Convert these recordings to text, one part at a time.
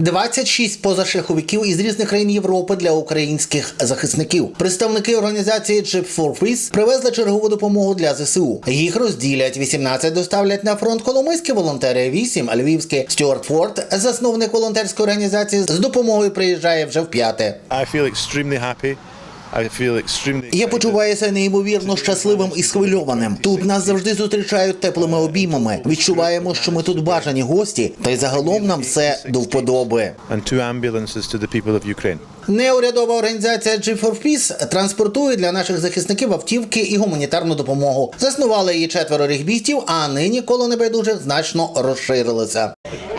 26 позашляховиків із різних країн Європи для українських захисників. Представники організації Jeep for Peace привезли чергову допомогу для ЗСУ. Їх розділять 18 доставлять на фронт коломийські волонтери, 8 львівські. Стюарт Форд, засновник волонтерської організації, з допомогою приїжджає вже вп'яте. I feel extremely happy. I. Я почуваюся неймовірно щасливим і схвильованим. Тут нас завжди зустрічають теплими обіймами. Відчуваємо, що ми тут бажані гості, та й загалом нам все до вподоби. And two ambulances to the people of Ukraine. Неурядова організація G4 Peace транспортує для наших захисників автівки і гуманітарну допомогу. Заснували її четверо регбістів, а нині коло небайдужих значно розширилися.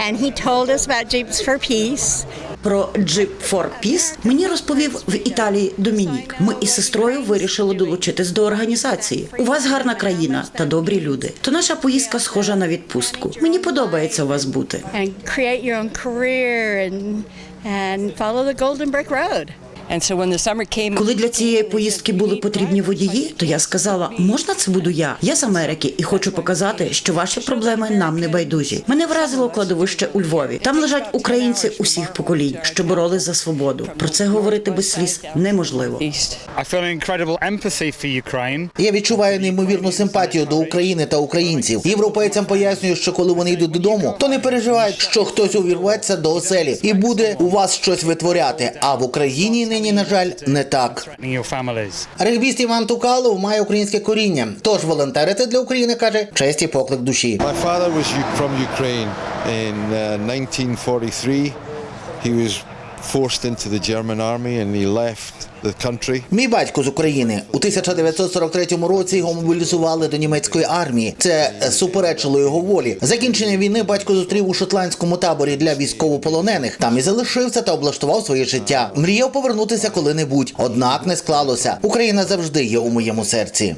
and he told us about Jeeps for Peace. Про Jeep for Peace мені розповів в Італії Домінік. Ми із сестрою вирішили долучитись до організації. У вас гарна країна та добрі люди. То наша поїздка схожа на відпустку. Мені подобається у вас бути. and create your own career and and follow the Golden Brick Road. And so when the summer came, Коли для цієї поїздки були потрібні водії, то я сказала: можна це буду я? Я з Америки і хочу показати, що ваші проблеми нам не байдужі. Мене вразило кладовище у Львові. Там лежать українці усіх поколінь, що боролись за свободу. Про це говорити без сліз неможливо. East, I feel incredible empathy for Ukraine. Я відчуваю неймовірну симпатію до України та українців. Європейцям пояснюю, що коли вони йдуть додому, то не переживають, що хтось увірветься до оселі і буде у вас щось витворяти. А в Україні нині, на жаль, не так. Регбіст Іван Тукалов має українське коріння. Тож волонтерити для України каже честь і поклик душі. My father was from Ukraine in uh, 1943. He was forced into the German army and he left the country. Мій батько з України у 1943 році його мобілізували до німецької армії. Це суперечило його волі. Закінчення війни батько зустрів у шотландському таборі для військовополонених. Там і залишився та облаштував своє життя. Мріяв повернутися коли-небудь, однак не склалося. Україна завжди є у моєму серці.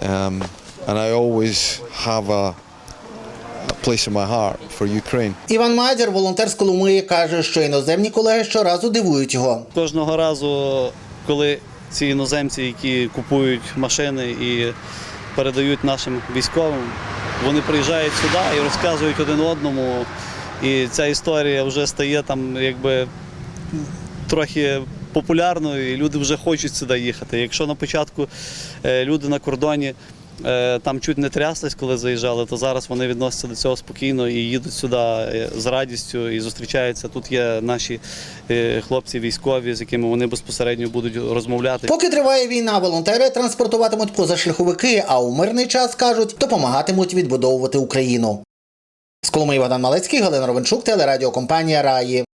Um, and I always have a place in my heart for Ukraine. Іван Мадір, волонтер з Коломиї, каже, що іноземні колеги щоразу дивують його. Кожного разу, коли ці іноземці, які купують машини і передають нашим військовим, вони приїжджають сюди і розказують один одному. І ця історія вже стає там якби трохи популярною, і люди вже хочуть сюди їхати. Якщо на початку е, люди на кордоні там чуть не тряслись, коли заїжджали, то зараз вони відносяться до цього спокійно і їдуть сюди е, з радістю і зустрічаються. Тут є наші е, хлопці військові, з якими вони безпосередньо будуть розмовляти. Поки триває війна, волонтери транспортуватимуть позашляховики, а у мирний час кажуть, допомагатимуть відбудовувати Україну. З Коломиї Богдан Малецький, Галина Ровенчук, телерадіокомпанія Раї.